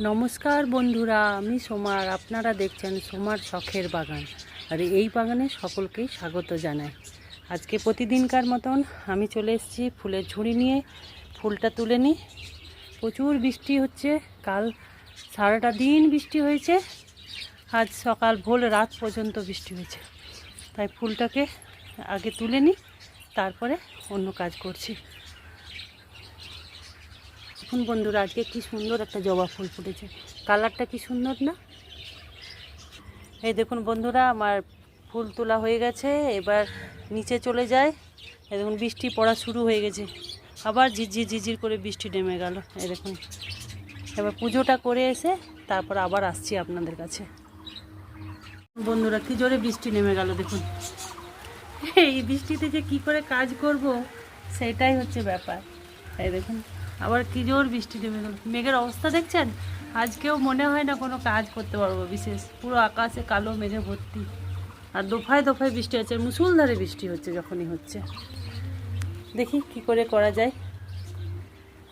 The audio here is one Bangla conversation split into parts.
নমস্কার বন্ধুরা, আমি সোমার। আপনারা দেখছেন সোমার শখের বাগান। আর এই বাগানে সকলকেই স্বাগত জানাই। আজকে প্রতিদিনকার মতন আমি চলে এসেছি ফুলের ঝুড়ি নিয়ে। ফুলটা তুলে নিই। প্রচুর বৃষ্টি হচ্ছে। কাল সারাটা দিন বৃষ্টি হয়েছে। আজ সকাল ভোর রাত পর্যন্ত বৃষ্টি হয়েছে। তাই ফুলটাকে আগে তুলে নিই, তারপরে অন্য কাজ করছি। দেখুন বন্ধুরা, আজকে কি সুন্দর একটা জবা ফুল ফুটেছে। কালারটা কি সুন্দর না? এই দেখুন বন্ধুরা, আমার ফুল তোলা হয়ে গেছে, এবার নিচে চলে যায়। এই দেখুন, বৃষ্টি পড়া শুরু হয়ে গেছে। আবার ঝিরঝির ঝিঝির করে বৃষ্টি নেমে গেল। এই দেখুন, এবার পুজোটা করে এসে তারপর আবার আসছি আপনাদের কাছে। বন্ধুরা, কি জোরে বৃষ্টি নেমে গেল, দেখুন। এই বৃষ্টিতে যে কি করে কাজ করব, সেটাই হচ্ছে ব্যাপার। এই দেখুন আবার কি জোর বৃষ্টি নেমে গেল। মেঘের অবস্থা দেখছেন? আজকেও মনে হয় না কোনো কাজ করতে পারব বিশেষ। পুরো আকাশে কালো মেঘে ভর্তি। আর দোফায় দোফায় বৃষ্টি হচ্ছে, মুসুলধারে বৃষ্টি হচ্ছে যখনই হচ্ছে। দেখি কি করে করা যায়।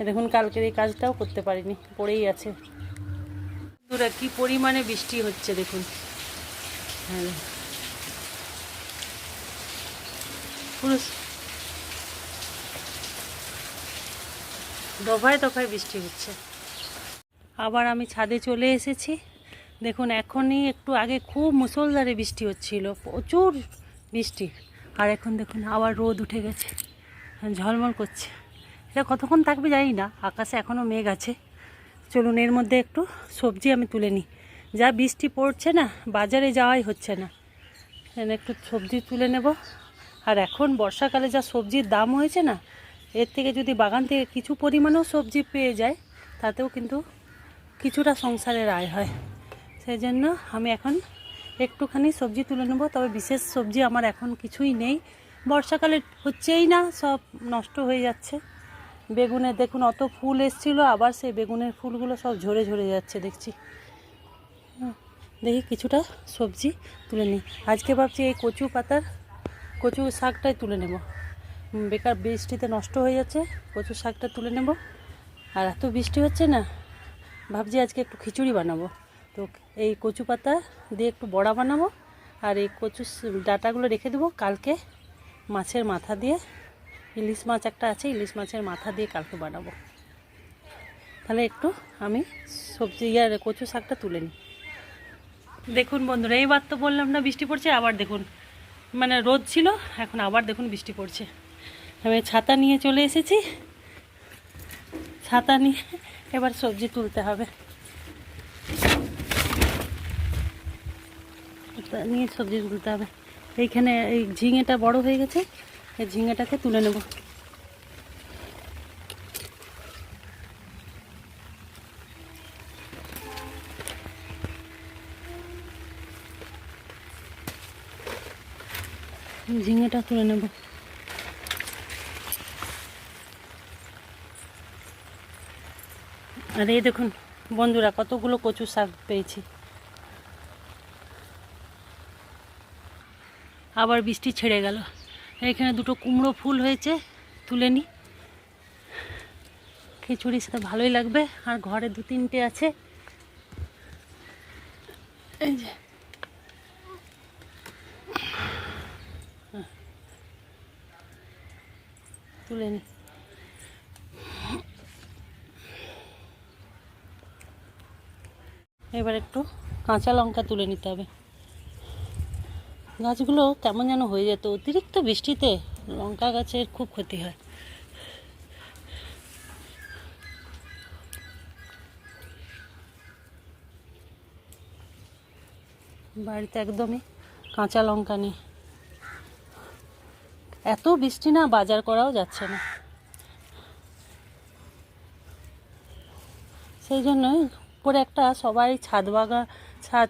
দেখুন, কালকের এই কাজটাও করতে পারিনি, পড়েই আছে। বন্ধুরা, কি পরিমাণে বৃষ্টি হচ্ছে দেখুন। হ্যাঁ। পুরো দফায় দফায় বৃষ্টি হচ্ছে। আবার আমি ছাদে চলে এসেছি। দেখুন, এখনই একটু আগে খুব মুসলধারে বৃষ্টি হচ্ছিল, প্রচুর বৃষ্টি। আর এখন দেখুন, আবার রোদ উঠে গেছে, ঝলমল করছে। এটা কতক্ষণ থাকবে জানি না, আকাশে এখনও মেঘ আছে। চলুন, এর মধ্যে একটু সবজি আমি তুলে নিই। যা বৃষ্টি পড়ছে না, বাজারে যাওয়াই হচ্ছে না। একটু সবজি তুলে নেব। আর এখন বর্ষাকালে যা সবজির দাম হয়েছে না এর থেকে যদি বাগান থেকে কিছু পরিমাণেও সবজি পেয়ে যায়, তাতেও কিন্তু কিছুটা সংসারের আয় হয়। সেই জন্য আমি এখন একটুখানি সবজি তুলে নেব, তবে বিশেষ সবজি আমার এখন কিছুই নেই। বর্ষাকালে হচ্ছেই না, সব নষ্ট হয়ে যাচ্ছে। বেগুনের দেখুন অত ফুল এসছিল, আবার সেই বেগুনের ফুলগুলো সব ঝরে ঝরে যাচ্ছে, দেখছি। দেখি কিছুটা সবজি তুলে নিই। আজকে ভাবছি এই কচু পাতার, কচু শাকটাই তুলে নেব। বেকার বৃষ্টিতে নষ্ট হয়ে যাচ্ছে কচু শাকটা তুলে নেব। আর এত বৃষ্টি হচ্ছে না, ভাবছি আজকে একটু খিচুড়ি বানাবো। তো এই কচু পাতা দিয়ে একটু বড়া বানাবো, আর এই কচু ডাটাগুলো রেখে দেবো কালকে মাছের মাথা দিয়ে। ইলিশ মাছ একটা আছে, ইলিশ মাছের মাথা দিয়ে কালকে বানাবো। তাহলে একটু আমি সবজি আর কচু শাকটা তুলে নিই। দেখুন বন্ধুরা, এইবার তো বললাম না বৃষ্টি পড়ছে, আবার দেখুন। মানে রোদ ছিল, এখন আবার দেখুন বৃষ্টি পড়ছে। আমি ছাতা নিয়ে চলে এসেছি। ছাতা নিয়ে এবার সবজি তুলতে হবে। নিয়ে সবজি তুলতে হবে। এইখানে এই ঝিঙেটা বড় হয়ে গেছে, এই ঝিঙেটাকে তুলে নেব। ঝিঙেটা তুলে নেব। আর এই দেখুন, বন্ধুরা, কতগুলো কচু শাক পেয়েছি। আবার বৃষ্টি ছেড়ে গেল। এখানে দুটো কুমড়ো ফুল হয়েছে, তুলে নিই খিচুড়ির সাথে ভালোই লাগবে, আর ঘরে দু তিনটে আছে। এই যে। তুলে নিই এবার একটু কাঁচা লঙ্কা তুলে নিতে হবে। গাছগুলো কেমন যেন হয়ে যেত। অতিরিক্ত বৃষ্টিতে লঙ্কা গাছের খুব ক্ষতি হয়। বাড়িতে একদমই কাঁচা লঙ্কা নেই। এত বৃষ্টি না বাজার করাও যাচ্ছে না। সেই জন্যই উপরে একটা সবাই ছাদ বাগা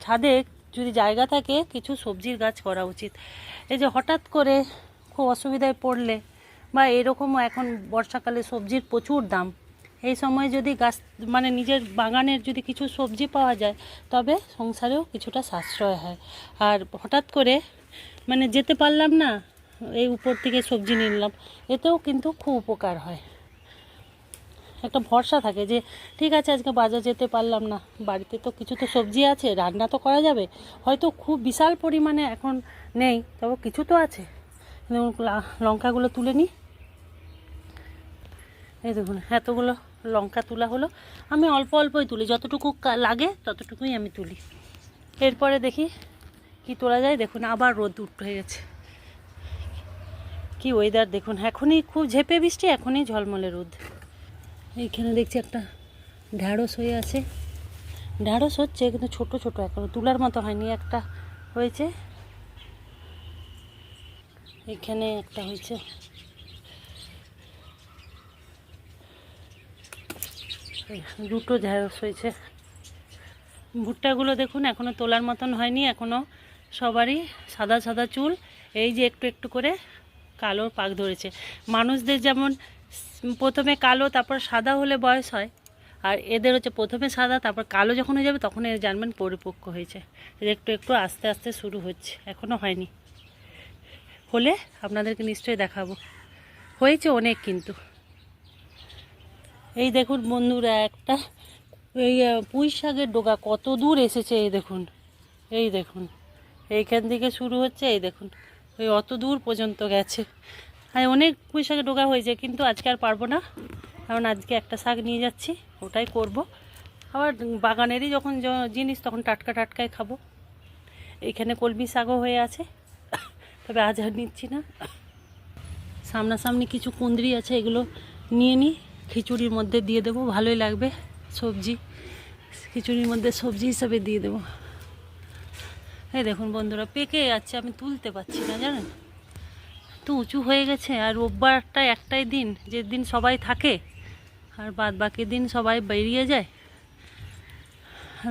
ছাদে যদি জায়গা থাকে কিছু সবজির গাছ করা উচিত। এই যে হঠাৎ করে খুব অসুবিধায় পড়লে বা এরকম এখন বর্ষাকালে সবজির প্রচুর দাম, এই সময় যদি গাছ মানে নিজের বাগানের যদি কিছু সবজি পাওয়া যায়, তবে সংসারেও কিছুটা সাশ্রয় হয়। আর হঠাৎ করে মানে যেতে পারলাম না, এই উপর থেকে সবজি নিলাম, এতেও কিন্তু খুব উপকার হয়। একটা ভরসা থাকে যে, ঠিক আছে, আজকে বাজার যেতে পারলাম না। বাড়িতে তো কিছু তো সবজি আছে, রান্না তো করা যাবে। হয়তো খুব বিশাল পরিমাণে এখন নেই, তবে কিছু তো আছে। যেমন লঙ্কাগুলো তুলে নিই এই দেখুন, এতগুলো লঙ্কা তোলা হলো। আমি অল্প অল্পই তুলি, যতটুকু লাগে ততটুকুই আমি তুলি। এরপরে দেখি কি তোলা যায়। দেখুন, আবার রোদ উঠে গেছে। কি ওয়েদার দেখুন, এখনই খুব ঝেপে বৃষ্টি, এখনই ঝলমলে রোদ। এইখানে দেখছি একটা ঢ্যাঁড়স হয়ে আছে। ঢ্যাঁড়স হচ্ছে কিন্তু ছোট ছোট, এখনও তুলার মতো হয়নি, একটা হয়েছে। এখানে একটা হয়েছে। দুটো ঢ্যাঁড়স হয়েছে। ভুট্টাগুলো দেখুন, এখনও তোলার মতন হয়নি, এখনও সবারই সাদা সাদা চুল। এই যে একটু একটু করে কালো পাক ধরেছে। মানুষদের যেমন প্রথমে কালো, তারপর সাদা হলে বয়স হয়। আর এদের হচ্ছে প্রথমে সাদা, তারপর কালো যখন হয়ে যাবে তখন এর জানবেন পরিপক্ক হয়েছে। একটু একটু আস্তে আস্তে শুরু হচ্ছে এখনও হয়নি। হলে আপনাদেরকে নিশ্চয়ই দেখাবো। হয়েছে অনেক কিন্তু। এই দেখুন বন্ধুরা একটা, এই পুঁই শাকের ডোকা কত দূর এসেছে, এই দেখুন। এই দেখুন। এইখান থেকে শুরু হচ্ছে, এই দেখুন। ওই অত দূর পর্যন্ত গেছে। আর অনেক পুঁই শাকের ডোকা হয়েছে, কিন্তু আজকে আর পারব না। কারণ আজকে একটা শাক নিয়ে যাচ্ছি, ওটাই করব। আবার বাগানেরই যখন জিনিস, তখন টাটকা টাটকাই খাব। এইখানে কলমি শাকও হয়ে আছে, তবে আজ আর নিচ্ছি না। সামনাসামনি কিছু কুঁদরি আছে, এগুলো নিয়ে নিই। খিচুড়ির মধ্যে দিয়ে দেবো, ভালোই লাগবে সবজি। খিচুড়ির মধ্যে সবজি হিসাবে দিয়ে দেবো। এই দেখুন বন্ধুরা, পেকে যাচ্ছে আমি তুলতে পারছি না, জানেন? তো উঁচু হয়ে গেছে, আর রোববারটা একটাই দিন, যে দিন সবাই থাকে, আর বাদ বাকি দিন সবাই বেরিয়ে যায়।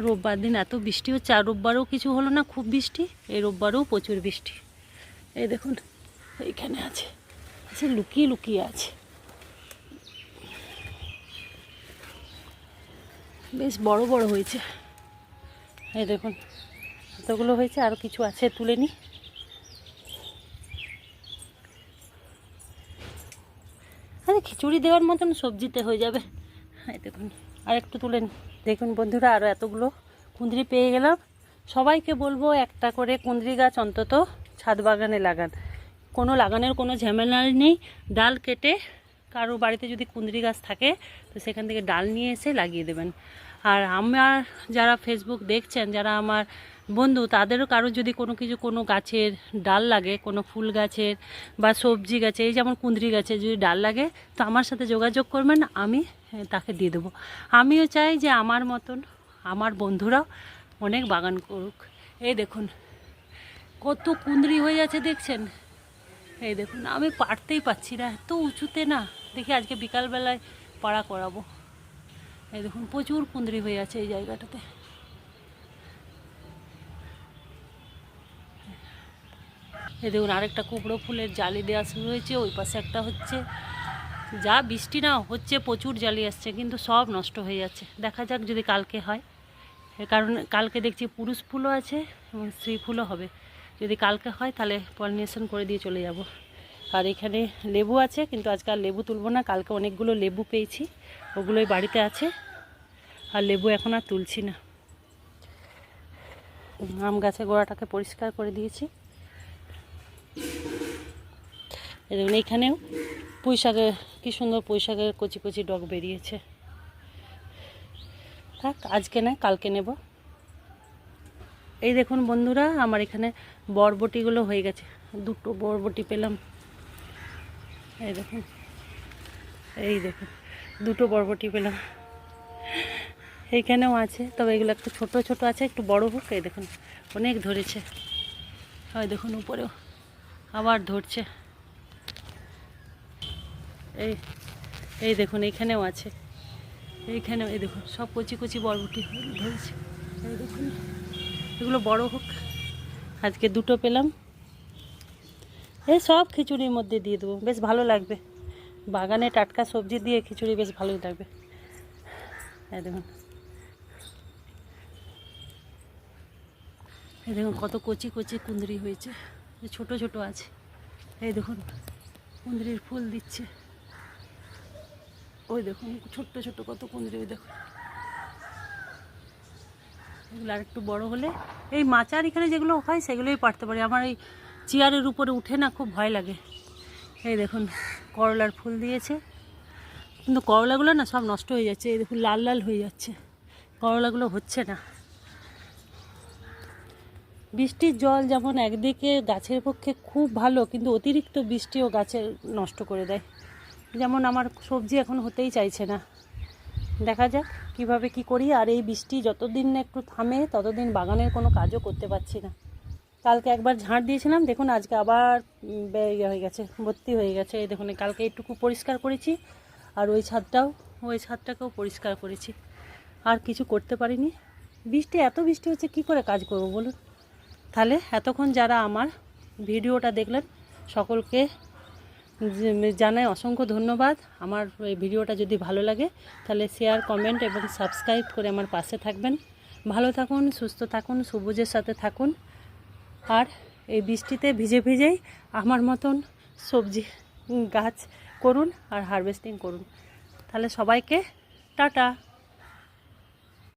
রোববার দিন এত বৃষ্টি হচ্ছে, আর রোববারও কিছু হলো না, খুব বৃষ্টি, এই রোববারও প্রচুর বৃষ্টি। এই দেখুন, এইখানে আছে আচ্ছা লুকিয়ে লুকিয়ে আছে। বেশ বড় বড় হয়েছে। এই দেখুন, এতগুলো হয়েছে আরও কিছু আছে, তুলে নিই খিচুড়ি দেওয়ার মতন সবজিতে হয়ে যাবে। দেখুন আর একটু তুলে দেখুন বন্ধুরা আরও এতগুলো কুঁদরি পেয়ে গেলাম। সবাইকে বলব, একটা করে কুঁদরি গাছ অন্তত ছাদ বাগানে লাগান। কোনো লাগানোর কোনো ঝামেলা নেই। ডাল কেটে কারও বাড়িতে যদি কুঁদরি গাছ থাকে, তো সেখান থেকে ডাল নিয়ে এসে লাগিয়ে দেবেন। আর আমার যারা ফেসবুক দেখছেন, যারা আমার বন্ধু, তাদেরও কারও যদি কোনো কিছু কোনো গাছের ডাল লাগে, কোনো ফুল গাছের বা সবজি গাছে, এই যেমন কুঁদরি গাছে যদি ডাল লাগে, তো আমার সাথে যোগাযোগ করবেন, আমি তাকে দিয়ে দেবো। আমিও চাই যে আমার মতন আমার বন্ধুরাও অনেক বাগান করুক। এই দেখুন, কত কুঁদরি হয়ে যাচ্ছে দেখছেন? এই দেখুন, আমি পারতেই পারছি না, এত উঁচুতে না। দেখি আজকে বিকালবেলায় পাড়া করাবো। এই দেখুন, প্রচুর কুঁদরি হয়ে আছে এই জায়গাটাতে। এই দেখুন, আরেকটা কুমড়ো ফুলের জালি দেওয়া শুরু হয়েছে, ওই পাশে একটা হচ্ছে। যা বৃষ্টি না, হচ্ছে প্রচুর জালি আসছে, কিন্তু সব নষ্ট হয়ে যাচ্ছে। দেখা যাক যদি কালকে হয়। কারণ, কালকে দেখছি পুরুষ ফুলও আছে এবং স্ত্রী ফুলও হবে। যদি কালকে হয়, তাহলে পলিনেশন করে দিয়ে চলে যাব। আর এখানে লেবু আছে, কিন্তু আজকে আর লেবু তুলবো না। কালকে অনেকগুলো লেবু পেয়েছি, ওগুলোই বাড়িতে আছে। আর লেবু এখন আর তুলছি না। আম গাছের গোড়াটাকে পরিষ্কার করে দিয়েছি। এই দেখুন এইখানেও পুঁই শাকের কী সুন্দর পুঁই শাকের কচি কচি ডগ বেরিয়েছে। থাক, আজকে নয়, কালকে নেব। এই দেখুন বন্ধুরা, আমার এখানে বরবটিগুলো হয়ে গেছে। দুটো বরবটি পেলাম। এই দেখুন এই দেখুন, দুটো বরবটি পেলাম। এইখানেও আছে, তবে এগুলো একটু ছোট ছোট আছে, একটু বড় হোক, এই দেখুন, অনেক ধরেছে। হয় দেখুন, উপরেও আবার ধরছে। এই এই দেখুন, এইখানেও আছে। এইখানেও, এই দেখুন, সব কচি কচি বরবটি ধরেছে। এগুলো বড় হোক। আজকে দুটো পেলাম। এই সব খিচুড়ির মধ্যে দিয়ে দেবো। বেশ ভালো লাগবে। বাগানে টাটকা সবজি দিয়ে খিচুড়ি বেশ ভালোই লাগবে। এই দেখুন। এই দেখুন, কত কচি কচি কুঁদরি হয়েছে। ছোট ছোট আছে। এই দেখুন, কুঁদরির ফুল দিচ্ছে। ওই দেখুন, ছোট্ট ছোট্ট কত কুঁদরি, ওই দেখুন। এগুলো আর একটু বড় হলে, এই মাচার এখানে যেগুলো হয়, সেগুলোই পারতে পারি। আমার এই চেয়ারের উপরে উঠে না খুব ভয় লাগে। এই দেখুন, করলার ফুল দিয়েছে। কিন্তু করলাগুলো না সব নষ্ট হয়ে যাচ্ছে। এই দেখুন, লাল লাল হয়ে যাচ্ছে। করলাগুলো হচ্ছে না। বৃষ্টির জল যেমন একদিকে গাছের পক্ষে খুব ভালো, কিন্তু অতিরিক্ত বৃষ্টিও গাছের নষ্ট করে দেয়। যেমন আমার সবজি এখন হতেই চাইছে না। দেখা যাক কীভাবে কি করি, আর এই বৃষ্টি যতদিন না একটু থামে, ততদিন বাগানের কোনো কাজও করতে পারছি না। কালকে একবার ঝাঁট দিয়েছিলাম, দেখুন আজকে আবার ইয়ে হয়ে গেছে, ভর্তি হয়ে গেছে। এই দেখুন কালকে একটুকু পরিষ্কার করেছি, আর ওই ছাদটাও, ওই ছাদটাকেও পরিষ্কার করেছি। আর কিছু করতে পারিনি। বৃষ্টি, এত বৃষ্টি হচ্ছে, কি করে কাজ করব বলুন? তাহলে এতক্ষণ যারা আমার ভিডিওটা দেখলেন, সকলকে জানাই অসংখ্য ধন্যবাদ। আমার এই ভিডিওটা যদি ভালো লাগে, তাহলে শেয়ার কমেন্ট এবং সাবস্ক্রাইব করে আমার পাশে থাকবেন। ভালো থাকুন, সুস্থ থাকুন, সবুজের সাথে থাকুন। আর এই বৃষ্টিতে ভিজে ভিজেই আমার মতন সবজি গাছ করুন আর হারভেস্টিং করুন। তাহলে সবাইকে টাটা।